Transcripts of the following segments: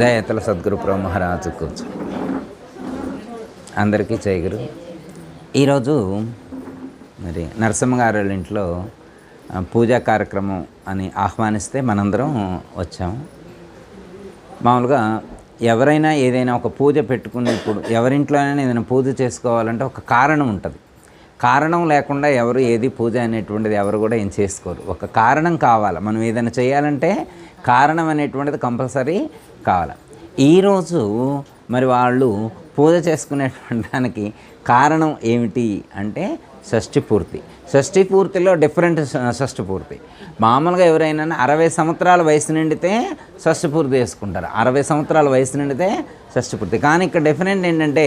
జయతల సద్గురు ప్రభు మహారాజు కూర్చు అందరికీ చేయగురు ఈరోజు మరి నరసింహ గారి ఇంట్లో పూజా కార్యక్రమం అని ఆహ్వానిస్తే మనందరం వచ్చాము మామూలుగా ఎవరైనా ఏదైనా ఒక పూజ పెట్టుకునేప్పుడు ఎవరింట్లోనైనా ఏదైనా పూజ చేసుకోవాలంటే ఒక కారణం ఉంటుంది. కారణం లేకుండా ఎవరు ఏది పూజ అనేటువంటిది ఎవరు కూడా ఏం చేసుకోరు. ఒక కారణం కావాలి. మనం ఏదైనా చేయాలంటే కారణం అనేటువంటిది కంపల్సరీ కావాలి. ఈరోజు మరి వాళ్ళు పూజ చేసుకునేటువంటి దానికి కారణం ఏమిటి అంటే షష్ఠి పూర్తి షష్ఠి పూర్తిలో డిఫరెంట్ షష్ఠి పూర్తి మామూలుగా ఎవరైనా అరవై సంవత్సరాల వయసు నిండితే షష్ఠి పూర్తి చేసుకుంటారు. అరవై సంవత్సరాల వయసు నిండితే షష్ఠి పూర్తి కానీ ఇక్కడ డిఫరెంట్ ఏంటంటే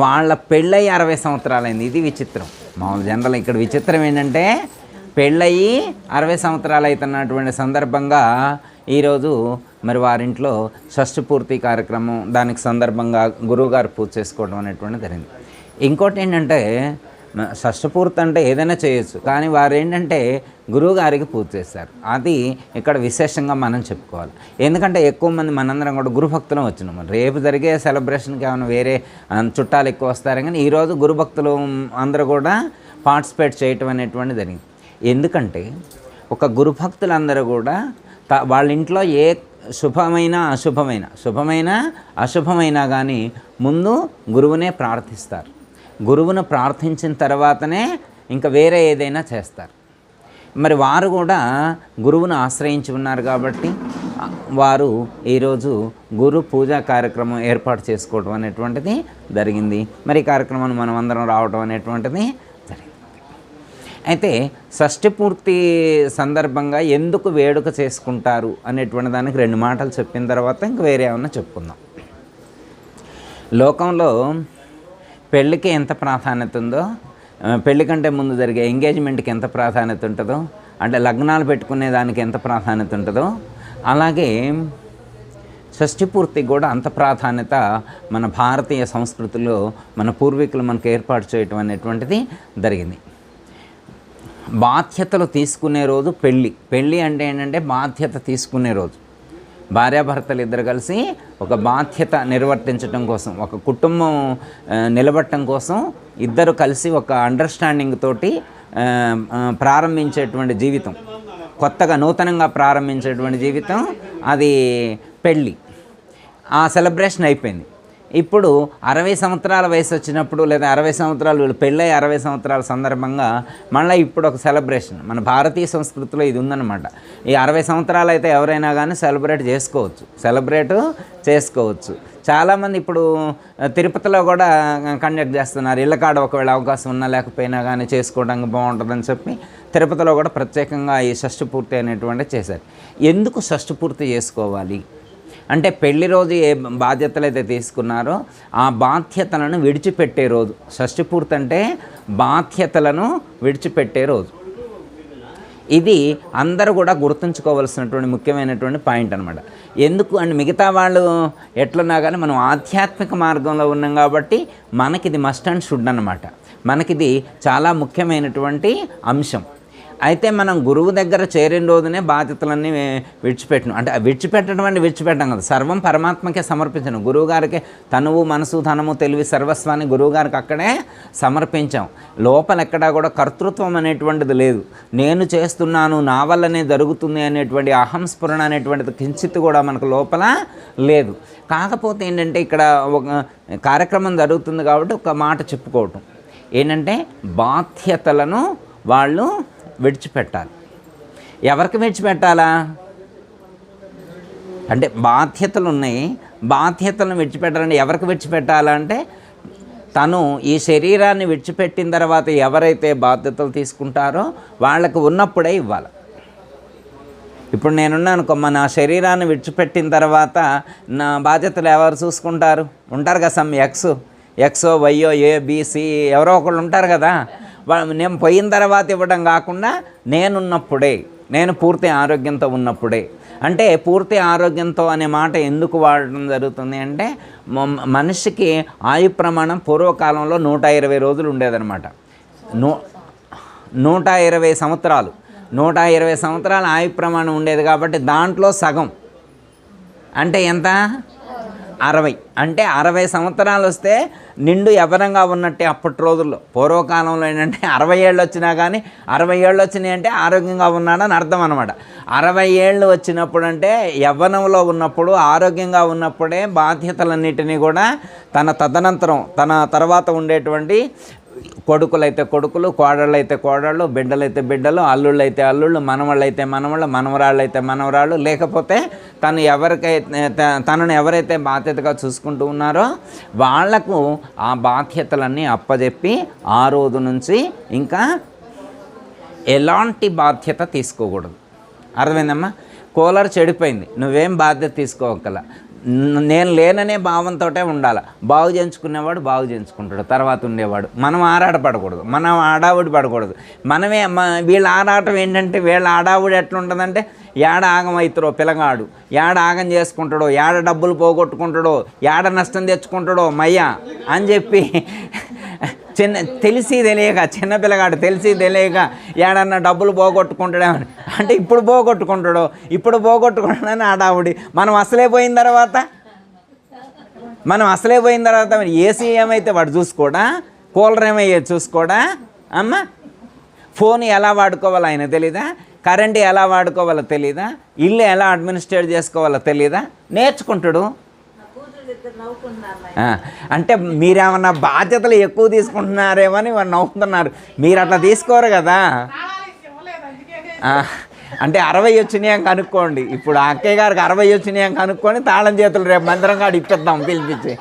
వాళ్ళ పెళ్ళయి అరవై సంవత్సరాలైంది. ఇది విచిత్రం. మామూలు జనరల్ ఇక్కడ విచిత్రం ఏంటంటే పెళ్ళయి అరవై సంవత్సరాలు అవుతున్నటువంటి సందర్భంగా ఈరోజు మరి వారింట్లో షష్ఠి పూర్తి కార్యక్రమం దానికి సందర్భంగా గురువుగారు పూజ చేసుకోవడం అనేటువంటి జరిగింది. ఇంకోటి ఏంటంటే షష్ఠపూర్తి అంటే ఏదైనా చేయొచ్చు. కానీ వారు ఏంటంటే గురువుగారికి పూజ చేస్తారు. అది ఇక్కడ విశేషంగా మనం చెప్పుకోవాలి. ఎందుకంటే ఎక్కువ మంది మనందరం కూడా గురుభక్తులం వచ్చినాం. రేపు జరిగే సెలబ్రేషన్కి ఏమైనా వేరే చుట్టాలు ఎక్కువ వస్తారు కానీ ఈరోజు గురుభక్తులు అందరూ కూడా పార్టిసిపేట్ చేయటం అనేటువంటి జరిగింది. ఎందుకంటే ఒక గురుభక్తులందరూ కూడా త వాళ్ళ ఇంట్లో ఏ శుభమైన అశుభమైన శుభమైన అశుభమైనా కానీ ముందు గురువునే ప్రార్థిస్తారు. గురువును ప్రార్థించిన తర్వాతనే ఇంకా వేరే ఏదైనా చేస్తారు. మరి వారు కూడా గురువును ఆశ్రయించి ఉన్నారు కాబట్టి వారు ఈరోజు గురు పూజా కార్యక్రమం ఏర్పాటు చేసుకోవడం అనేటువంటిది జరిగింది. మరి ఈ కార్యక్రమాన్ని మనం అందరం రావడం అనేటువంటిది జరిగింది. అయితే షష్ఠి పూర్తి సందర్భంగా ఎందుకు వేడుక చేసుకుంటారు అనేటువంటి దానికి రెండు మాటలు చెప్పిన తర్వాత ఇంక వేరే ఏమన్నా చెప్పుకుందాం. లోకంలో పెళ్ళికి ఎంత ప్రాధాన్యత ఉందో పెళ్ళి కంటే ముందు జరిగే ఎంగేజ్మెంట్కి ఎంత ప్రాధాన్యత ఉంటుందో అంటే లగ్నాలు పెట్టుకునే దానికి ఎంత ప్రాధాన్యత ఉంటుందో అలాగే షష్ఠి పూర్తికి కూడా అంత ప్రాధాన్యత మన భారతీయ సంస్కృతిలో మన పూర్వీకులు మనకు ఏర్పాటు చేయటం అనేటువంటిది జరిగింది. బాధ్యతలు తీసుకునే రోజు పెళ్ళి. పెళ్ళి అంటే ఏంటంటే బాధ్యత తీసుకునే రోజు. భార్యాభర్తలు ఇద్దరు కలిసి ఒక బాధ్యత నిర్వర్తించడం కోసం ఒక కుటుంబం నిలబట్టడం కోసం ఇద్దరు కలిసి ఒక అండర్స్టాండింగ్ తోటి ప్రారంభించేటువంటి జీవితం. కొత్తగా నూతనంగా ప్రారంభించేటువంటి జీవితం అది పెళ్ళి. ఆ సెలబ్రేషన్ అయిపోయింది. ఇప్పుడు అరవై సంవత్సరాల వయసు వచ్చినప్పుడు లేదా అరవై సంవత్సరాలు వీళ్ళు పెళ్ళై అరవై సంవత్సరాల సందర్భంగా మళ్ళీ ఇప్పుడు ఒక సెలబ్రేషన్ మన భారతీయ సంస్కృతిలో ఇది ఉందన్నమాట. ఈ అరవై సంవత్సరాలు అయితే ఎవరైనా కానీ సెలబ్రేట్ చేసుకోవచ్చు. సెలబ్రేట్ చేసుకోవచ్చు. చాలామంది ఇప్పుడు తిరుపతిలో కూడా కండక్ట్ చేస్తున్నారు. ఇళ్ళ కాడ ఒకవేళ అవకాశం ఉన్నా లేకపోయినా కానీ చేసుకోవడానికి బాగుంటుందని చెప్పి తిరుపతిలో కూడా ప్రత్యేకంగా ఈ షష్ఠి పూర్తి అనేటువంటి చేశారు. ఎందుకు షష్ఠి పూర్తి చేసుకోవాలి? అంటే పెళ్ళి రోజు ఏ బాధ్యతలు అయితే తీసుకున్నారో ఆ బాధ్యతలను విడిచిపెట్టే రోజు. షష్ఠి పూర్తి అంటే బాధ్యతలను విడిచిపెట్టే రోజు. ఇది అందరూ కూడా గుర్తుంచుకోవాల్సినటువంటి ముఖ్యమైనటువంటి పాయింట్ అనమాట ఎందుకు అంటే మిగతా వాళ్ళు ఎట్లున్నా కానీ మనం ఆధ్యాత్మిక మార్గంలో ఉన్నాం కాబట్టి మనకిది మస్ట్ అండ్ షుడ్ అనమాట మనకిది చాలా ముఖ్యమైనటువంటి అంశం. అయితే మనం గురువు దగ్గర చేరిన రోజునే బాధ్యతలన్నీ విడిచిపెట్టను అంటే విడిచిపెట్టడం అంటే విడిచిపెట్టడం కదా. సర్వం పరమాత్మకే సమర్పించను. గురువుగారికి తనువు మనసు ధనము తెలివి సర్వస్వాన్ని గురువుగారికి అక్కడే సమర్పించాం. లోపల ఎక్కడా కూడా కర్తృత్వం అనేటువంటిది లేదు. నేను చేస్తున్నాను నా వల్లనే జరుగుతుంది అనేటువంటి అహంస్ఫురణ అనేటువంటిది కించిత్ కూడా మనకు లోపల లేదు. కాకపోతే ఏంటంటే ఇక్కడ ఒక కార్యక్రమం జరుగుతుంది కాబట్టి ఒక మాట చెప్పుకోవటం. ఏంటంటే బాధ్యతలను వాళ్ళు విడిచిపెట్టాలి. ఎవరికి విడిచిపెట్టాలా? అంటే బాధ్యతలు ఉన్నాయి. బాధ్యతలను విడిచిపెట్టాలంటే ఎవరికి విడిచిపెట్టాలంటే తను ఈ శరీరాన్ని విడిచిపెట్టిన తర్వాత ఎవరైతే బాధ్యతలు తీసుకుంటారో వాళ్ళకు ఉన్నప్పుడే ఇవ్వాలి. ఇప్పుడు నేనున్నాను కొమ్మ నా శరీరాన్ని విడిచిపెట్టిన తర్వాత నా బాధ్యతలు ఎవరు చూసుకుంటారు? ఉంటారు కదా సమ్ ఎక్స్. ఎక్సో వైయో ఏ బీసీ ఎవరో ఒకళ్ళు ఉంటారు కదా. నేను పోయిన తర్వాత ఇవ్వడం కాకుండా నేనున్నప్పుడే నేను పూర్తి ఆరోగ్యంతో ఉన్నప్పుడే. అంటే పూర్తి ఆరోగ్యంతో అనే మాట ఎందుకు వాడడం జరుగుతుంది అంటే మ- మనిషికి ఆయు ప్రమాణం పూర్వకాలంలో నూట ఇరవై రోజులు ఉండేదన్నమాట. నూ నూట ఇరవై సంవత్సరాలు. నూట ఇరవై సంవత్సరాల ఆయు ప్రమాణం ఉండేది కాబట్టి దాంట్లో సగం. అంటే ఎంత? అరవై. అంటే అరవై సంవత్సరాలు వస్తే నిండు యవనంగా ఉన్నట్టే అప్పటి రోజుల్లో. పూర్వకాలంలో ఏంటంటే అరవై ఏళ్ళు వచ్చినా కానీ అరవై ఏళ్ళు వచ్చినాయి అంటే ఆరోగ్యంగా ఉన్నాడని అర్థం అనమాట అరవై ఏళ్ళు వచ్చినప్పుడు అంటే యవ్వనంలో ఉన్నప్పుడు ఆరోగ్యంగా ఉన్నప్పుడే బాధ్యతలన్నిటినీ కూడా తన తదనంతరం తన తర్వాత ఉండేటువంటి కొడుకులైతే కొడుకులు కోడళ్ళు అయితే కోడళ్ళు బిడ్డలైతే బిడ్డలు అల్లుళ్ళు అయితే అల్లుళ్ళు మనవాళ్ళు అయితే మనవాళ్ళు మనవరాళ్ళు అయితే మనవరాళ్ళు. లేకపోతే తను ఎవరికైతే త- తనను ఎవరైతే బాధ్యతగా చూసుకుంటూ ఉన్నారో వాళ్ళకు ఆ బాధ్యతలన్నీ అప్పజెప్పి ఆ రోజు నుంచి ఇంకా ఎలాంటి బాధ్యత తీసుకోకూడదు. అర్థమైందమ్మా? కూలర్ చెడిపోయింది. నువ్వేం బాధ్యత తీసుకోవక్కల నేను లేననే భావంతో ఉండాలి. బాగు చేయించుకునేవాడు బాగు చేయించుకుంటాడు. తర్వాత ఉండేవాడు. మనం ఆరాట పడకూడదు. మనం ఆడావుడి పడకూడదు. మనమే వీళ్ళ ఆరాటం ఏంటంటే వీళ్ళ ఆడావుడి ఎట్లుంటుందంటే ఏడ ఆగం పిల్లగాడు ఏడ ఆగం చేసుకుంటాడో? ఏడ డబ్బులు పోగొట్టుకుంటాడో? ఏడ నష్టం తెచ్చుకుంటాడో? మయ్యా అని చెప్పి చిన్న తెలిసి తెలియక చిన్న పిల్లగాడు తెలిసి తెలియక ఏడన్నా డబ్బులు పోగొట్టుకుంటాడేమని అంటే ఇప్పుడు పోగొట్టుకుంటాడు? ఇప్పుడు పోగొట్టుకుంటాడని ఆడావుడి. మనం అసలే పోయిన తర్వాత? మనం అసలే పోయిన తర్వాత మరి ఏసీ ఏమైతే వాడు చూసుకోడా? కూలర్ ఏమయ్యేది చూసుకోడా? అమ్మ ఫోన్ ఎలా వాడుకోవాలో ఆయన తెలీదా? కరెంట్ ఎలా వాడుకోవాలో తెలీదా? ఇల్లు ఎలా అడ్మినిస్ట్రేట్ చేసుకోవాలో తెలీదా? నేర్చుకుంటాడు. అంటే మీరేమన్నా బాధ్యతలు ఎక్కువ తీసుకుంటున్నారేమో అని వాడు నవ్వుతున్నారు. మీరు అట్లా తీసుకోరు కదా. అంటే అరవై వచ్చినాయి కనుక్కోండి. ఇప్పుడు అక్కయ్య గారికి అరవై వచ్చినాయి కనుక్కొని తాళం చేతులు రేపు మందిరం కాడ ఇప్పిద్దాం పిలిపించి.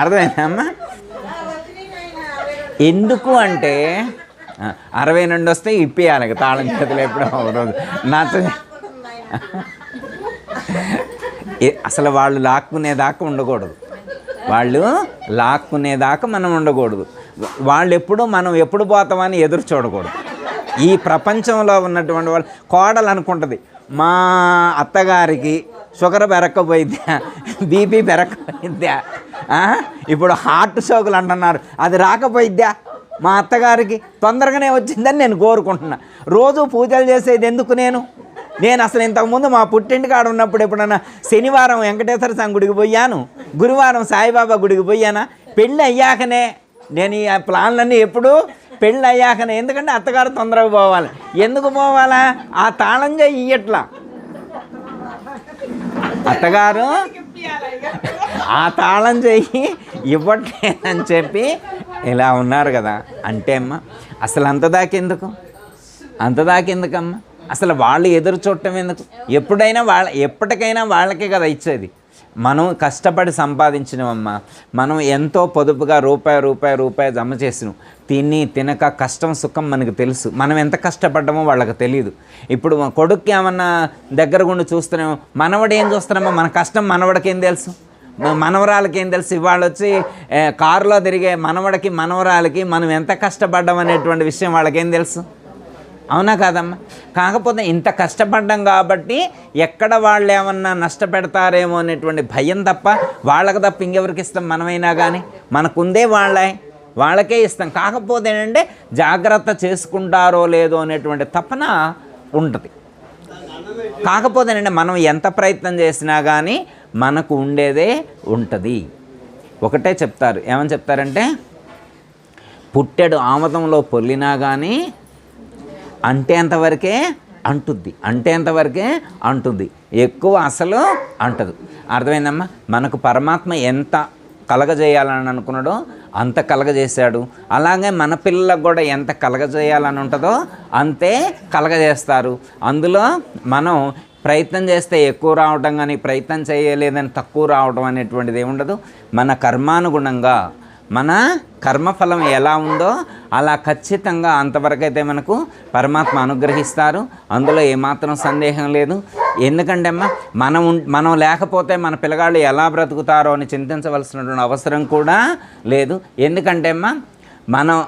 అర్థమైందమ్మా ఎందుకు అంటే అరవై నుండి వస్తే ఇప్పియాలి తాళం చేతులు ఎప్పుడో రోజు. నాతో అసలు వాళ్ళు లాక్కునేదాకా ఉండకూడదు. వాళ్ళు లాక్కునేదాకా మనం ఉండకూడదు. వాళ్ళు ఎప్పుడు మనం ఎప్పుడు పోతామని ఎదురు చూడకూడదు. ఈ ప్రపంచంలో ఉన్నటువంటి వాళ్ళు కోడలు అనుకుంటుంది మా అత్తగారికి షుగర్ పెరక్కపోయిద్దా? బీపీ పెరక్కపోయిద్దా? ఇప్పుడు హార్ట్ షోకులు అంటున్నారు అది రాకపోయిద్దా? మా అత్తగారికి తొందరగానే వచ్చిందని నేను కోరుకుంటున్నా. రోజు పూజలు చేసేది ఎందుకు నేను? నేను అసలు ఇంతకుముందు మా పుట్టింటి కాడ ఉన్నప్పుడు ఎప్పుడన్నా శనివారం వెంకటేశ్వర స్వామి గుడికి పోయాను? గురువారం సాయిబాబా గుడికి పోయానా? పెళ్ళి అయ్యాకనే నేను ఈ ప్లాన్లన్నీ ఎప్పుడు పెళ్ళి అయ్యాకనే. ఎందుకంటే అత్తగారు తొందరగా పోవాలి. ఎందుకు పోవాలా? ఆ తాళం ఇయ్యట్లా. అత్తగారు ఆ తాళం చెయ్యి ఇవ్వట్లేదని చెప్పి ఇలా ఉన్నారు కదా. అంటే అమ్మ అసలు అంత దాకెందుకు? అంత దాకెందుకమ్మా? అసలు వాళ్ళు ఎదురు చూడటం ఎందుకు? ఎప్పుడైనా వాళ్ళ ఎప్పటికైనా వాళ్ళకే కదా ఇచ్చేది. మనం కష్టపడి సంపాదించినవమ్మా. మనం ఎంతో పొదుపుగా రూపాయి రూపాయి రూపాయి జమ చేసినాం తిని తినక కష్టం సుఖం మనకు తెలుసు. మనం ఎంత కష్టపడ్డామో వాళ్ళకి తెలియదు ఇప్పుడు మా కొడుక్కి ఏమన్నా దగ్గర గుండి చూస్తున్నామో మనవడు ఏం చూస్తున్నామో మన కష్టం మనవడికి ఏం తెలుసు? మనవరాలకి ఏం తెలుసు? ఇవాళ వచ్చి కారులో తిరిగే మనవడికి మనవరాలకి మనం ఎంత కష్టపడ్డాం అనేటువంటి విషయం వాళ్ళకేం తెలుసు? అవునా కాదమ్మా? కాకపోతే ఇంత కష్టపడ్డాం కాబట్టి ఎక్కడ వాళ్ళు ఏమన్నా నష్టపెడతారేమో అనేటువంటి భయం తప్ప వాళ్ళకి తప్ప ఇంకెవరికి ఇస్తాం మనమైనా కానీ మనకుందే వాళ్ళే. వాళ్ళకే ఇస్తాం. కాకపోతే ఏంటంటే జాగ్రత్త చేసుకుంటారో లేదో అనేటువంటి తపన ఉంటుంది. కాకపోతే ఏంటంటే మనం ఎంత ప్రయత్నం చేసినా కానీ మనకు ఉండేదే ఉంటుంది. ఒకటే చెప్తారు. ఏమని చెప్తారంటే పుట్టెడు ఆమదంలో పొల్లినా కానీ అంటేంతవరకే అంటుద్ది. అంటేంతవరకే అంటుంది ఎక్కువ అసలు అంటదు. అర్థమైందమ్మా? మనకు పరమాత్మ ఎంత కలగజేయాలని అనుకున్నాడో అంత కలగజేశాడు. అలాగే మన పిల్లలకు కూడా ఎంత కలగజేయాలని ఉంటుందో అంతే కలగజేస్తారు. అందులో మనం ప్రయత్నం చేస్తే ఎక్కువ రావడం కానీ ప్రయత్నం చేయలేదని తక్కువ రావడం అనేటువంటిది ఏముండదు. మన కర్మానుగుణంగా మన కర్మఫలం ఎలా ఉందో అలా ఖచ్చితంగా అంతవరకు అయితే మనకు పరమాత్మ అనుగ్రహిస్తారు. అందులో ఏమాత్రం సందేహం లేదు. ఎందుకంటే అమ్మా మనం ఉం- మనం లేకపోతే మన పిల్లగాళ్ళు ఎలా బ్రతుకుతారో అని చింతించవలసినటువంటి అవసరం కూడా లేదు. ఎందుకంటే అమ్మా మనం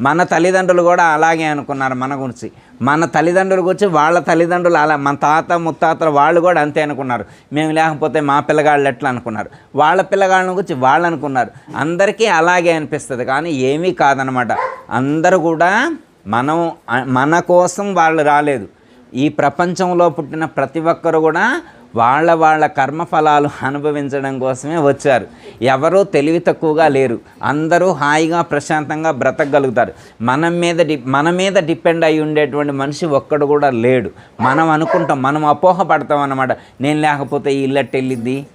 మన తల్లిదండ్రులు కూడా అలాగే అనుకున్నారు మన గురించి. మన తల్లిదండ్రుల గురించి వాళ్ళ తల్లిదండ్రులు అలా మన తాత ముత్తాతలు వాళ్ళు కూడా అంతే అనుకున్నారు. మేము లేకపోతే మా పిల్లగాళ్ళు ఎట్లా అనుకున్నారు? వాళ్ళ పిల్లగాళ్ళని గురించి వాళ్ళు అనుకున్నారు. అందరికీ అలాగే అనిపిస్తుంది. కానీ ఏమీ కాదనమాట. అందరూ కూడా మనం మన కోసం వాళ్ళు రాలేదు. ఈ ప్రపంచంలో పుట్టిన ప్రతి ఒక్కరు కూడా వాళ్ళ వాళ్ళ కర్మఫలాలు అనుభవించడం కోసమే వచ్చారు. ఎవరూ తెలివి తక్కువగా లేరు. అందరూ హాయిగా ప్రశాంతంగా బ్రతకగలుగుతారు. మనం మీద డి మన మీద డిపెండ్ అయి ఉండేటువంటి మనిషి ఒక్కడు కూడా లేడు. మనం అనుకుంటాం మనం అపోహ పడతాం అన్నమాట. నేను లేకపోతే ఈ ఇల్లట్ వెళ్ళిద్ది?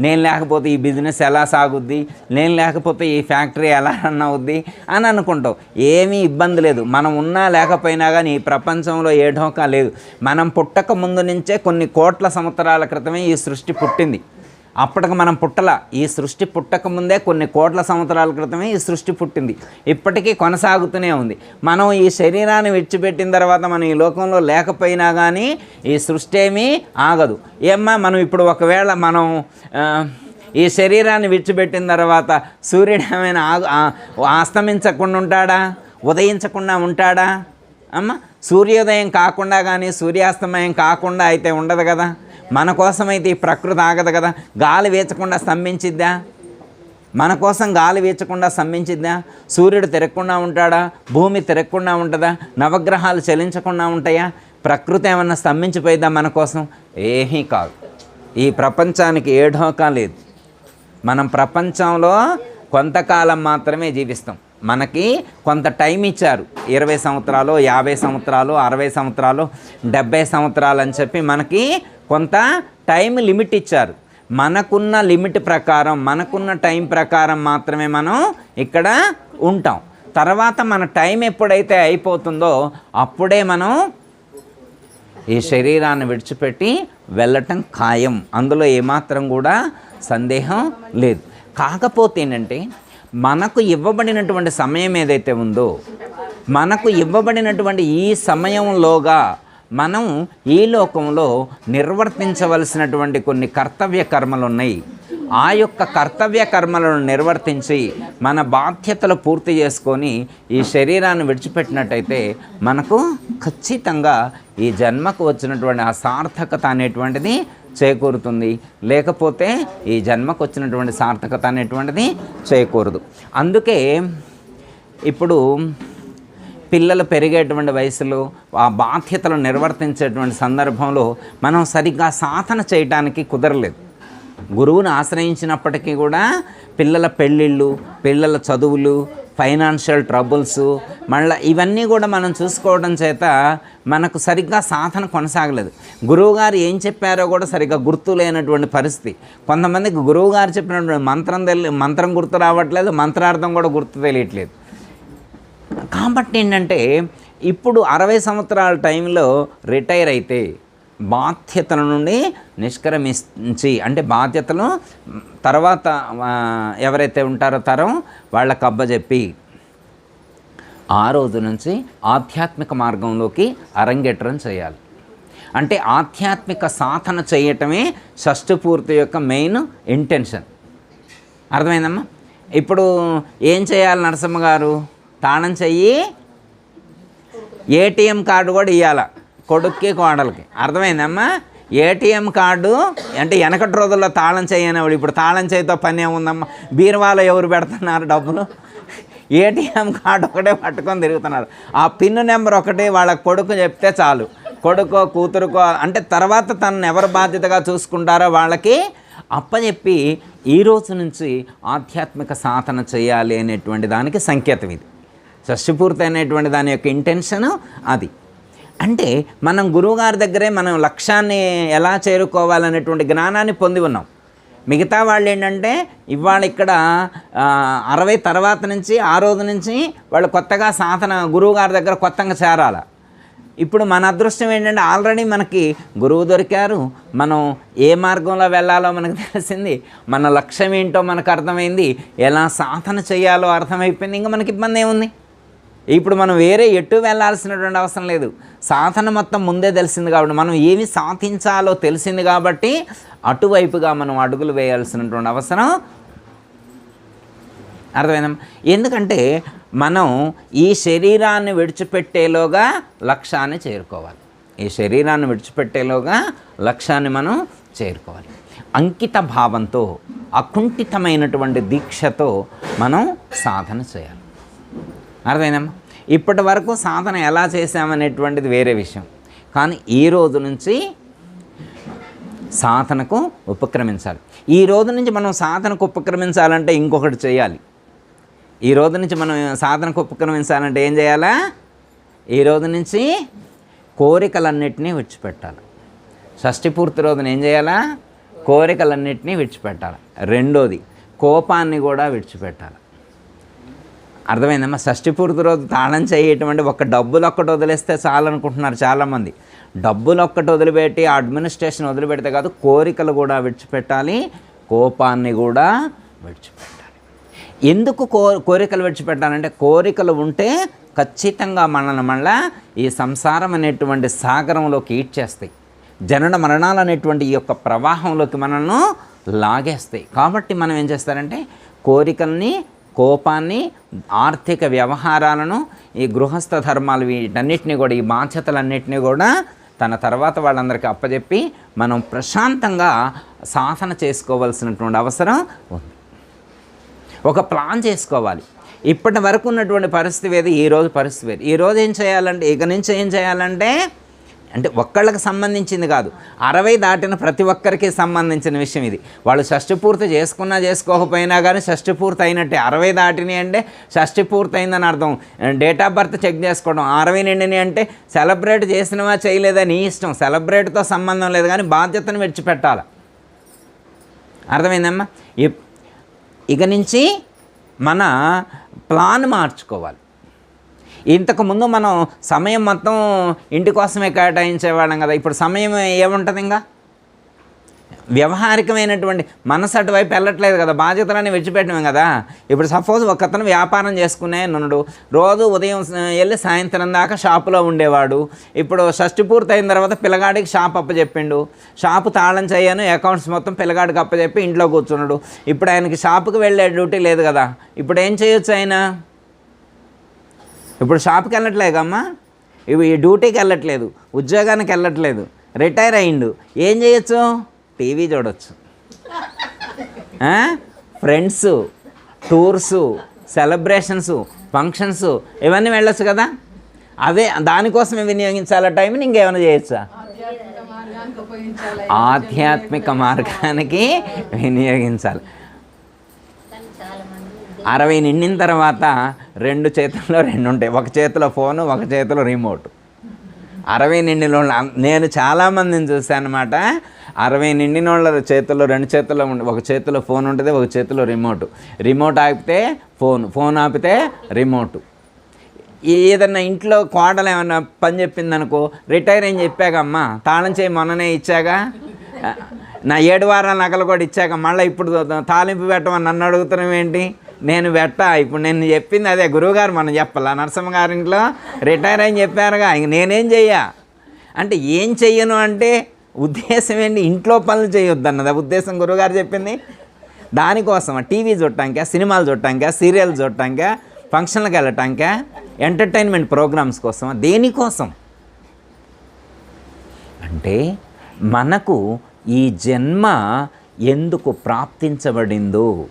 నేను లేకపోతే ఈ బిజినెస్ ఎలా సాగుద్ది? నేను లేకపోతే ఈ ఫ్యాక్టరీ ఎలా రన్ అవుద్ది? అని అనుకుంటావు. ఏమీ ఇబ్బంది లేదు. మనం ఉన్నా లేకపోయినా కానీ ఈ ప్రపంచంలో ఏ ఢోకా లేదు. మనం పుట్టక ముందు నుంచే కొన్ని కోట్ల సంవత్సరాల క్రితమే ఈ సృష్టి పుట్టింది. అప్పటికి మనం పుట్టల. ఈ సృష్టి పుట్టకముందే కొన్ని కోట్ల సంవత్సరాల క్రితమే ఈ సృష్టి పుట్టింది. ఇప్పటికీ కొనసాగుతూనే ఉంది. మనం ఈ శరీరాన్ని విడిచిపెట్టిన తర్వాత మనం ఈ లోకంలో లేకపోయినా కానీ ఈ సృష్టి ఏమీ ఆగదు. ఏమ్మా మనం ఇప్పుడు ఒకవేళ మనం ఈ శరీరాన్ని విడిచిపెట్టిన తర్వాత సూర్యుడు ఏమైనా అస్తమించకుండా ఉంటాడా? ఉదయించకుండా ఉంటాడా? అమ్మ సూర్యోదయం కాకుండా కానీ సూర్యాస్తమయం కాకుండా అయితే ఉండదు కదా. మన కోసమైతే ఈ ప్రకృతి ఆగదు కదా. గాలి వేచకుండా స్తంభించిద్దా? మన కోసం గాలి వీచకుండా స్తంభించిద్దా? సూర్యుడు తిరగకుండా ఉంటాడా? భూమి తిరగకుండా ఉంటుందా? నవగ్రహాలు చలించకుండా ఉంటాయా? ప్రకృతి ఏమన్నా స్తంభించిపోయిద్దా మన కోసం? ఏమీ కాదు. ఈ ప్రపంచానికి ఏ ఢోకా లేదు. మనం ప్రపంచంలో కొంతకాలం మాత్రమే జీవిస్తాం. మనకి కొంత టైం ఇచ్చారు. ఇరవై సంవత్సరాలు యాభై సంవత్సరాలు అరవై సంవత్సరాలు డెబ్బై సంవత్సరాలు అని చెప్పి మనకి కొంత టైం లిమిట్ ఇచ్చారు. మనకున్న లిమిట్ ప్రకారం మనకున్న టైం ప్రకారం మాత్రమే మనం ఇక్కడ ఉంటాం. తర్వాత మన టైం ఎప్పుడైతే అయిపోతుందో అప్పుడే మనం ఈ శరీరాన్ని విడిచిపెట్టి వెళ్ళటం ఖాయం. అందులో ఏమాత్రం కూడా సందేహం లేదు. కాకపోతే ఏంటంటే మనకు ఇవ్వబడినటువంటి సమయం ఏదైతే ఉందో మనకు ఇవ్వబడినటువంటి ఈ సమయంలోగా మనం ఈ లోకంలో నిర్వర్తించవలసినటువంటి కొన్ని కర్తవ్య కర్మలు ఉన్నాయి ఆ యొక్క కర్తవ్య కర్మలను నిర్వర్తించి మన బాధ్యతలు పూర్తి చేసుకొని ఈ శరీరాన్ని విడిచిపెట్టినట్టయితే మనకు ఖచ్చితంగా ఈ జన్మకు వచ్చినటువంటి అసార్థకత సార్థకత అనేటువంటిది చేకూరుతుంది. లేకపోతే ఈ జన్మకు వచ్చినటువంటి సార్థకత అనేటువంటిది చేకూరదు. అందుకే ఇప్పుడు పిల్లలు పెరిగేటువంటి వయసులో ఆ బాధ్యతలు నిర్వర్తించేటువంటి సందర్భంలో మనం సరిగ్గా సాధన చేయడానికి కుదరలేదు. గురువుని ఆశ్రయించినప్పటికీ కూడా పిల్లల పెళ్ళిళ్ళు పిల్లల చదువులు ఫైనాన్షియల్ ట్రబుల్స్ మళ్ళీ ఇవన్నీ కూడా మనం చూసుకోవడం చేత మనకు సరిగ్గా సాధన కొనసాగలేదు. గురువుగారు ఏం చెప్పారో కూడా సరిగ్గా గుర్తు లేనటువంటి పరిస్థితి. కొంతమందికి గురువుగారు చెప్పినటువంటి మంత్రం తెలి మంత్రం గుర్తు రావట్లేదు మంత్రార్థం కూడా గుర్తు తెలియట్లేదు. కాబట్టి ఏంటంటే ఇప్పుడు అరవై సంవత్సరాల టైంలో రిటైర్ అయితే బాధ్యతల నుండి నిష్క్రమించి అంటే బాధ్యతలు తర్వాత ఎవరైతే ఉంటారో తరం వాళ్ళకి అబ్బజెప్పి ఆ రోజు నుంచి ఆధ్యాత్మిక మార్గంలోకి అరంగేట్రం చేయాలి. అంటే ఆధ్యాత్మిక సాధన చేయటమే షష్ఠపూర్తి యొక్క మెయిన్ ఇంటెన్షన్. అర్థమైందమ్మా? ఇప్పుడు ఏం చేయాలి నరసింహ గారు తాళం చెయ్యి. ఏటీఎం కార్డు కూడా ఇవ్వాల కొడుక్కి కోడలకి. అర్థమైందమ్మా? ఏటీఎం కార్డు అంటే వెనకటి రోజుల్లో తాళం చేయనివాడు ఇప్పుడు తాళం చేయితో పని ఏముందమ్మా? బీరువాలో ఎవరు పెడుతున్నారు డబ్బులు? ఏటీఎం కార్డు ఒకటే పట్టుకొని తిరుగుతున్నారు. ఆ పిన్ నెంబర్ ఒకటి వాళ్ళ కొడుకు చెప్తే చాలు. కొడుకో కూతురుకో అంటే తర్వాత తనను ఎవరు బాధ్యతగా చూసుకుంటారో వాళ్ళకి అప్పచెప్పి ఈ రోజు నుంచి ఆధ్యాత్మిక సాధన చేయాలి అనేటువంటి దానికి సంకేతం ఇది. షష్టిపూర్తి అనేటువంటి దాని యొక్క ఇంటెన్షన్ అది. అంటే మనం గురువుగారి దగ్గరే మనం లక్ష్యాన్ని ఎలా చేరుకోవాలనేటువంటి జ్ఞానాన్ని పొంది ఉన్నాం. మిగతా వాళ్ళు ఏంటంటే ఇవాళ ఇక్కడ అరవై తర్వాత నుంచి ఆ రోజు నుంచి వాళ్ళు కొత్తగా సాధన గురువుగారి దగ్గర కొత్తగా చేరాల. ఇప్పుడు మన అదృష్టం ఏంటంటే ఆల్రెడీ మనకి గురువు దొరికారు. మనం ఏ మార్గంలో వెళ్ళాలో మనకు తెలిసింది. మన లక్ష్యం ఏంటో మనకు అర్థమైంది. ఎలా సాధన చేయాలో అర్థమైపోయింది. ఇంకా మనకి ఇబ్బంది ఏముంది? ఇప్పుడు మనం వేరే ఎటు వెళ్ళాల్సినటువంటి అవసరం లేదు. సాధన మొత్తం ముందే తెలిసింది కాబట్టి మనం ఏమి సాధించాలో తెలిసింది కాబట్టి అటువైపుగా మనం అడుగులు వేయాల్సినటువంటి అవసరం అర్థమైనా ఎందుకంటే మనం ఈ శరీరాన్ని విడిచిపెట్టేలోగా లక్ష్యాన్ని చేరుకోవాలి. ఈ శరీరాన్ని విడిచిపెట్టేలోగా లక్ష్యాన్ని మనం చేరుకోవాలి. అంకిత భావంతో అకుంఠితమైనటువంటి దీక్షతో మనం సాధన చేయాలి. అర్థమైందమ్మా? ఇప్పటి వరకు సాధన ఎలా చేశామనేటువంటిది వేరే విషయం. కానీ ఈ రోజు నుంచి సాధనకు ఉపక్రమించాలి. ఈ రోజు నుంచి మనం సాధనకు ఉపక్రమించాలంటే ఇంకొకటి చేయాలి. ఈ రోజు నుంచి మనం సాధనకు ఉపక్రమించాలంటే ఏం చేయాలా? ఈ రోజు నుంచి కోరికలన్నిటినీ విడిచిపెట్టాలి. షష్టి పూర్తి రోజున ఏం చేయాలా? కోరికలన్నిటినీ విడిచిపెట్టాలి. రెండోది కోపాన్ని కూడా విడిచిపెట్టాలి. అర్థమైందమ్మా? షష్ఠి పూర్తి రోజు దానం చేయటం ఒక డబ్బులు ఒక్కటి వదిలేస్తే చాలనుకుంటున్నారు చాలామంది. డబ్బులు ఒక్కటి వదిలిపెట్టి అడ్మినిస్ట్రేషన్ వదిలిపెడితే కాదు కోరికలు కూడా విడిచిపెట్టాలి కోపాన్ని కూడా విడిచిపెట్టాలి. ఎందుకు కో కోరికలు విడిచిపెట్టాలంటే కోరికలు ఉంటే ఖచ్చితంగా మనల్ని మళ్ళా ఈ సంసారం అనేటువంటి సాగరంలోకి ఈడ్చేస్తాయి. జనన మరణాలు అనేటువంటి ఈ యొక్క ప్రవాహంలోకి మనల్ని లాగేస్తాయి. కాబట్టి మనం ఏం చేస్తారంటే కోరికల్ని కోపాన్ని ఆర్థిక వ్యవహారాలను ఈ గృహస్థ ధర్మాలు వీటన్నిటిని కూడా ఈ బాధ్యతలన్నింటినీ కూడా తన తర్వాత వాళ్ళందరికీ అప్పచెప్పి మనం ప్రశాంతంగా సాధన చేసుకోవాల్సినటువంటి అవసరం ఉంది. ఒక ప్లాన్ చేసుకోవాలి. ఇప్పటి వరకు ఉన్నటువంటి పరిస్థితి వేది ఈ రోజు పరిస్థితి వేరు. ఈ రోజు ఏం చేయాలంటే ఇక నుంచి ఏం చేయాలంటే అంటే ఒక్కళ్ళకి సంబంధించింది కాదు. అరవై దాటిన ప్రతి ఒక్కరికి సంబంధించిన విషయం ఇది. వాళ్ళు షష్టి పూర్తి చేసుకున్నా చేసుకోకపోయినా కానీ షష్టి పూర్తి అయినట్టే. అరవై దాటిని అంటే షష్టి పూర్తి అయిందని అర్థం. డేట్ ఆఫ్ బర్త్ చెక్ చేసుకోవడం. అరవై నిండిని అంటే సెలబ్రేట్ చేసినవా చేయలేదా? నీ ఇష్టం. సెలబ్రేట్తో సంబంధం లేదు కానీ బాధ్యతను విడిచిపెట్టాలి. అర్థమైందమ్మా? ఇక నుంచి మన ప్లాన్ మార్చుకోవాలి. ఇంతకుముందు మనం సమయం మొత్తం ఇంటి కోసమే కేటాయించేవాళ్ళం కదా. ఇప్పుడు సమయం ఏముంటుంది ఇంకా? వ్యవహారికమైనటువంటి మనసు అటువైపు వెళ్ళట్లేదు కదా. బాధ్యతలన్నీ విడిచిపెట్టమే కదా. ఇప్పుడు సపోజ్ ఒక అతను వ్యాపారం చేసుకునే నున్నాడు రోజు ఉదయం వెళ్ళి సాయంత్రం దాకా షాపులో ఉండేవాడు. ఇప్పుడు షష్టి పూర్తి అయిన తర్వాత పిల్లగాడికి షాప్ అప్పచెప్పిండు షాపు తాళం చేయను అకౌంట్స్ మొత్తం పిల్లగాడికి అప్పచెప్పి ఇంట్లో కూర్చున్నాడు. ఇప్పుడు ఆయనకి షాపుకి వెళ్ళే డ్యూటీ లేదు కదా. ఇప్పుడు ఏం చేయొచ్చు ఆయన? ఇప్పుడు షాప్కి వెళ్ళట్లేదు అమ్మా? ఇవి ఈ డ్యూటీకి వెళ్ళట్లేదు ఉద్యోగానికి వెళ్ళట్లేదు రిటైర్ అయిండు ఏం చేయొచ్చు? టీవీ చూడొచ్చు. ఫ్రెండ్స్ టూర్సు సెలబ్రేషన్స్ ఫంక్షన్స్ ఇవన్నీ వెళ్ళొచ్చు కదా? అదే దానికోసమే వినియోగించాలా టైంని ఇంకేమైనా చేయొచ్చా? ఆధ్యాత్మిక మార్గానికి ఉపయోగించాలి ఆధ్యాత్మిక మార్గానికి వినియోగించాలి. అరవై నిండిన తర్వాత రెండు చేతుల్లో రెండు ఉంటాయి. ఒక చేతిలో ఫోను ఒక చేతిలో రిమోట్. అరవై నిండిన నేను చాలామందిని చూశాను అనమాట అరవై నిండిన వాళ్ళ చేతుల్లో రెండు చేతుల్లో ఉండి ఒక చేతిలో ఫోన్ ఉంటుంది ఒక చేతిలో రిమోట్. రిమోట్ ఆపితే ఫోన్ ఫోన్ ఆపితే రిమోట్. ఏదన్నా ఇంట్లో కోడలు ఏమన్నా పని చెప్పిందనుకో రిటైర్ అని చెప్పాకమ్మా తాళం చేయి మొన్ననే ఇచ్చాగా? నా ఏడు వారాల నగలు కూడా ఇచ్చాక మళ్ళీ ఇప్పుడు తాలింపు పెట్టమని నన్ను అడుగుతున్నాం ఏంటి నేను పెట్టా. ఇప్పుడు నేను చెప్పింది అదే. గురువుగారు మనం చెప్పాలా? నరసింహ గారి ఇంట్లో రిటైర్ అని చెప్పారుగా. ఇంక నేనేం చెయ్యా? అంటే ఏం చెయ్యను అంటే ఉద్దేశం ఏంటి? ఇంట్లో పనులు చేయొద్దు అన్నది ఉద్దేశం గురువుగారు చెప్పింది. దానికోసం టీవీ చూడటానిక? సినిమాలు చూడటానికా? సీరియల్ చూడటానికా? ఫంక్షన్లకు వెళ్ళటానికా? ఎంటర్టైన్మెంట్ ప్రోగ్రామ్స్ కోసం దేనికోసం? అంటే మనకు ఈ జన్మ ఎందుకు ప్రాప్తించబడిందో.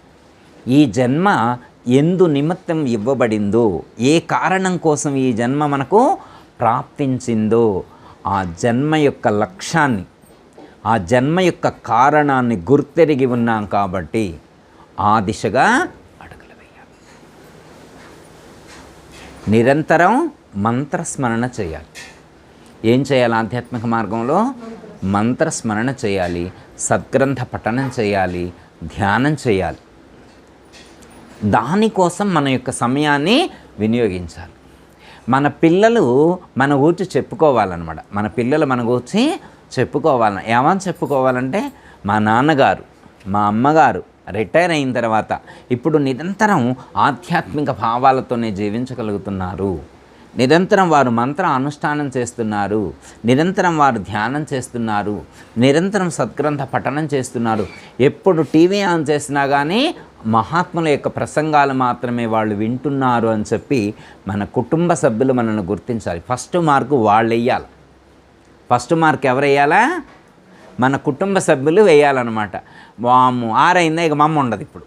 ఈ జన్మ ఎందు నిమిత్తం ఇవ్వబడిందో ఏ కారణం కోసం ఈ జన్మ మనకు ప్రాప్తించిందో ఆ జన్మ యొక్క లక్ష్యాన్ని ఆ జన్మ యొక్క కారణాన్ని గుర్తెరిగి ఉన్నాం కాబట్టి ఆ దిశగా అడుగులు వేయాలి. నిరంతరం మంత్రస్మరణ చేయాలి. ఏం చేయాలి ఆధ్యాత్మిక మార్గంలో? మంత్రస్మరణ చేయాలి సద్గ్రంథ పఠనం చేయాలి ధ్యానం చేయాలి. దానికోసం మన యొక్క సమయాన్ని వినియోగించాలి. మన పిల్లలు మన గురించి చెప్పుకోవాలన్నమాట. మన పిల్లలు మన గురించి చెప్పుకోవాలని ఏమని చెప్పుకోవాలంటే మా నాన్నగారు మా అమ్మగారు రిటైర్ అయిన తర్వాత ఇప్పుడు నిరంతరం ఆధ్యాత్మిక భావాలతోనే జీవించగలుగుతున్నారు. నిరంతరం వారు మంత్ర అనుష్ఠానం చేస్తున్నారు. నిరంతరం వారు ధ్యానం చేస్తున్నారు. నిరంతరం సద్గ్రంథ పఠనం చేస్తున్నారు. ఎప్పుడు టీవీ ఆన్ చేసినా కానీ మహాత్ముల యొక్క ప్రసంగాలు మాత్రమే వాళ్ళు వింటున్నారు అని చెప్పి మన కుటుంబ సభ్యులు మనల్ని గుర్తించాలి. ఫస్ట్ మార్కు వాళ్ళు వేయాలి ఫస్ట్ మార్క్ ఎవరు వేయాలా మన కుటుంబ సభ్యులు వేయాలన్నమాట వాము ఆరైందా ఇక మమ్మ ఉండదు ఇప్పుడు.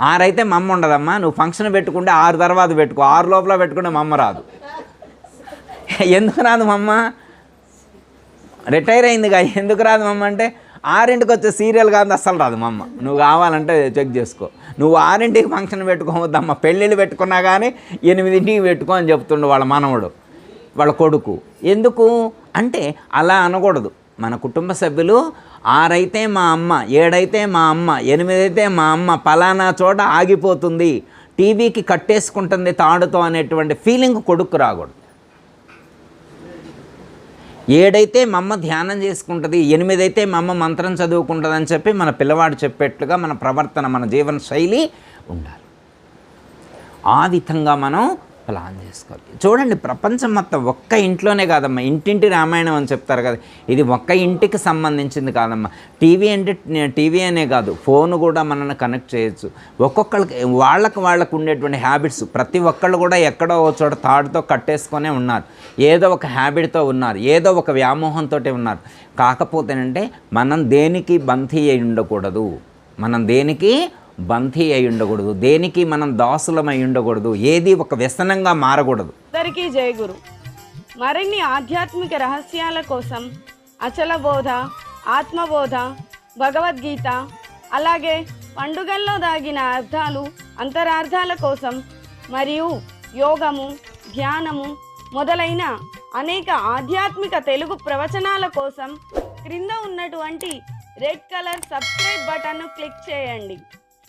ఆరైతే మమ్మ ఉండదమ్మా. నువ్వు ఫంక్షన్ పెట్టుకుంటే ఆరు తర్వాత పెట్టుకో. ఆరు లోపల పెట్టుకుంటే మమ్మ రాదు. ఎందుకు రాదు మమ్మ? రిటైర్ అయిందిగా ఎందుకు రాదు మమ్మ అంటే ఆరింటికి వచ్చే సీరియల్ కాదు అస్సలు రాదు మమ్మ. నువ్వు కావాలంటే చెక్ చేసుకో. నువ్వు ఆరింటికి ఫంక్షన్ పెట్టుకోవద్దమ్మ. పెళ్ళిళ్ళు పెట్టుకున్నా కానీ ఎనిమిదింటికి పెట్టుకో అని చెప్తుండు వాళ్ళ మనవడు వాళ్ళ కొడుకు. ఎందుకు? అంటే అలా అనకూడదు. మన కుటుంబ సభ్యులు ఆరైతే మా అమ్మ ఏడైతే మా అమ్మ ఎనిమిదైతే మా అమ్మ పలానా చోట ఆగిపోతుంది. టీవీకి కట్టేసుకుంటుంది తాడుతో అనేటువంటి ఫీలింగ్ కొడుకు రాకూడదు. ఏడైతే మమ్మ ధ్యానం చేసుకుంటుంది ఎనిమిదైతే మమ్మ మంత్రం చదువుకుంటుంది అని చెప్పి మన పిల్లవాడు చెప్పేట్లుగా మన ప్రవర్తన మన జీవన శైలి ఉండాలి. ఆ విధంగా మనం ప్లాన్ చేసుకోవాలి. చూడండి ప్రపంచం మొత్తం ఒక్క ఇంట్లోనే కాదమ్మా. ఇంటింటి రామాయణం అని చెప్తారు కదా. ఇది ఒక్క ఇంటికి సంబంధించింది కాదమ్మా. టీవీ అంటే టీవీ అనే కాదు. ఫోన్ కూడా మనల్ని కనెక్ట్ చేయొచ్చు. ఒక్కొక్కరికి వాళ్ళకి వాళ్ళకు ఉండేటువంటి హ్యాబిట్స్. ప్రతి ఒక్కళ్ళు కూడా ఎక్కడో ఒక చోట తాడుతో కట్టేసుకొనే ఉన్నారు. ఏదో ఒక హ్యాబిట్తో ఉన్నారు. ఏదో ఒక వ్యామోహంతో ఉన్నారు. కాకపోతేనంటే మనం దేనికి బంధీ అయి ఉండకూడదు? మనం దేనికి బంధీ అయి ఉండకూడదు దేనికి మనం దాసులమై ఉండకూడదు ఏది ఒక వ్యసనంగా మారకూడదు. అందరికీ జయగురు మరిన్ని ఆధ్యాత్మిక రహస్యాల కోసం అచల బోధ ఆత్మబోధ భగవద్గీత అలాగే పండుగల్లో దాగిన అర్థాలు అంతరార్థాల కోసం మరియు యోగము ధ్యానము మొదలైన అనేక ఆధ్యాత్మిక తెలుగు ప్రవచనాల కోసం క్రింద ఉన్నటువంటి రెడ్ కలర్ సబ్స్క్రైబ్ బటన్ను క్లిక్ చేయండి.